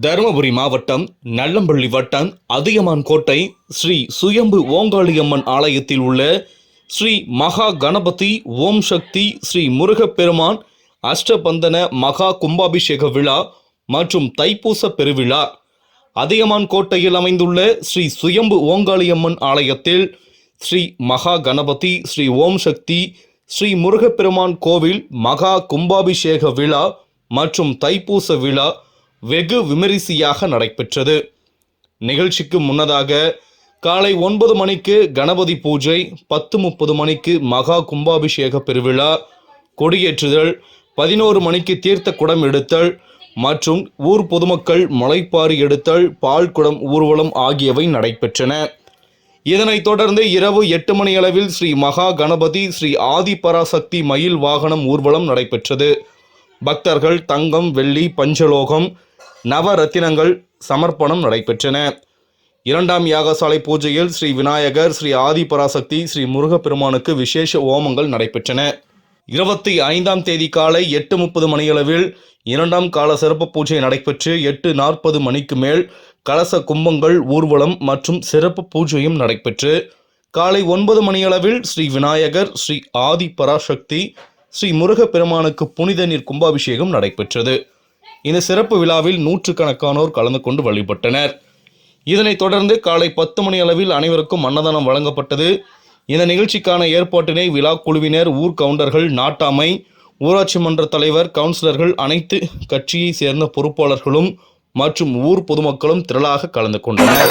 தருமபுரி மாவட்டம் நல்லம்பள்ளி வட்டம் அதியமான் கோட்டை ஸ்ரீ சுயம்பு ஓங்காளியம்மன் ஆலயத்தில் உள்ள ஸ்ரீ மகா கணபதி ஓம் சக்தி ஸ்ரீ முருகப்பெருமான் அஷ்டபந்தன மகா கும்பாபிஷேக விழா மற்றும் தைப்பூச பெருவிழா. அதியமான் கோட்டையில் அமைந்துள்ள ஸ்ரீ சுயம்பு ஓங்காளியம்மன் ஆலயத்தில் ஸ்ரீ மகா கணபதி ஸ்ரீ ஓம் சக்தி ஸ்ரீ முருகப்பெருமான் கோவில் மகா கும்பாபிஷேக விழா மற்றும் தைப்பூச விழா வெகு விமரிசையாக நடைபெற்றது. நிகழ்ச்சிக்கு முன்னதாக காலை ஒன்பது மணிக்கு கணபதி பூஜை பத்து முப்பது மணிக்கு மகா கும்பாபிஷேக பெருவிழா கொடியேற்றுதல் பதினோரு மணிக்கு தீர்த்த குடம் எடுத்தல் மற்றும் ஊர் பொதுமக்கள் முளைப்பாரி எடுத்தல் பால் குடம் ஊர்வலம் ஆகியவை நடைபெற்றன. இதனைத் தொடர்ந்து இரவு எட்டு மணி அளவில் ஸ்ரீ மகா கணபதி ஸ்ரீ ஆதிபராசக்தி மயில் வாகனம் ஊர்வலம் நடைபெற்றது. பக்தர்கள் தங்கம் வெள்ளி பஞ்சலோகம் நவரத்தினங்கள் சமர்ப்பணம் நடைபெற்றன. இரண்டாம் யாகசாலை பூஜையில் ஸ்ரீ விநாயகர் ஸ்ரீ ஆதிபராசக்தி ஸ்ரீ முருகப்பெருமானுக்கு விசேஷ ஓமங்கள் நடைபெற்றன. இருபத்தி ஐந்தாம் தேதி காலை எட்டு முப்பது மணியளவில் இரண்டாம் கால சிறப்பு பூஜை நடைபெற்று எட்டு நாற்பது மணிக்கு மேல் கலச கும்பங்கள் ஊர்வலம் மற்றும் சிறப்பு பூஜையும் நடைபெற்று காலை ஒன்பது மணியளவில் ஸ்ரீ விநாயகர் ஸ்ரீ ஆதி பராசக்தி ஸ்ரீ முருகப்பெருமானுக்கு புனித நீர் கும்பாபிஷேகம் நடைபெற்றது. இந்த சிறப்பு விழாவில் நூற்றுக்கணக்கானோர் கலந்து கொண்டு வழிபட்டனர். இதனைத் தொடர்ந்து காலை பத்து மணி அளவில் அனைவருக்கும் அன்னதானம் வழங்கப்பட்டது. இந்த நிகழ்ச்சிக்கான ஏற்பாட்டினை விழா குழுவினர் ஊர் கவுண்டர்கள் நாட்டாமை ஊராட்சி மன்ற தலைவர் கவுன்சிலர்கள் அனைத்து கட்சியை சேர்ந்த பொறுப்பாளர்களும் மற்றும் ஊர் பொதுமக்களும் திரளாக கலந்து கொண்டனர்.